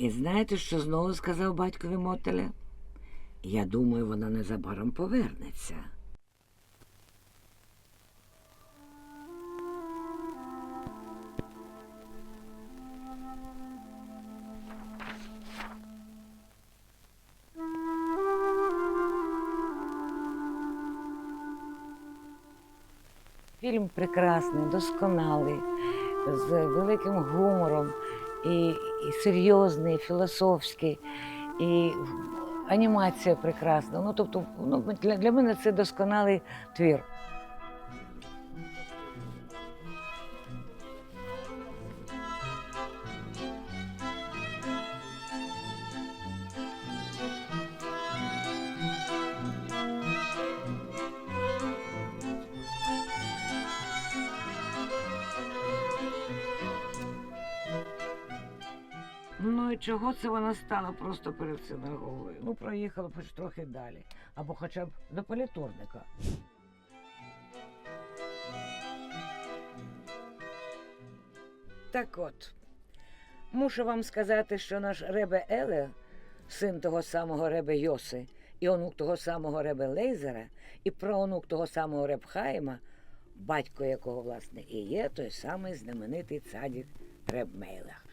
І знаєте, що знову сказав батькові мотеля? Я думаю, вона незабаром повернеться. Фільм прекрасний, досконалий, з великим гумором, і, і серйозний, і філософський, і анімація прекрасна. Ну, тобто, ну, для, для мене це досконалий твір. Ну чого це вона стала просто перед синагогою? Ну, проїхала хоч трохи далі, або хоча б до політурника. Так от, мушу вам сказати, що наш Ребе Еле, син того самого Ребе Йоси, і онук того самого Ребе Лейзера, і праонук того самого Реб Хаїма, батько якого, власне, і є той самий знаменитий цадік Реб Мейлах.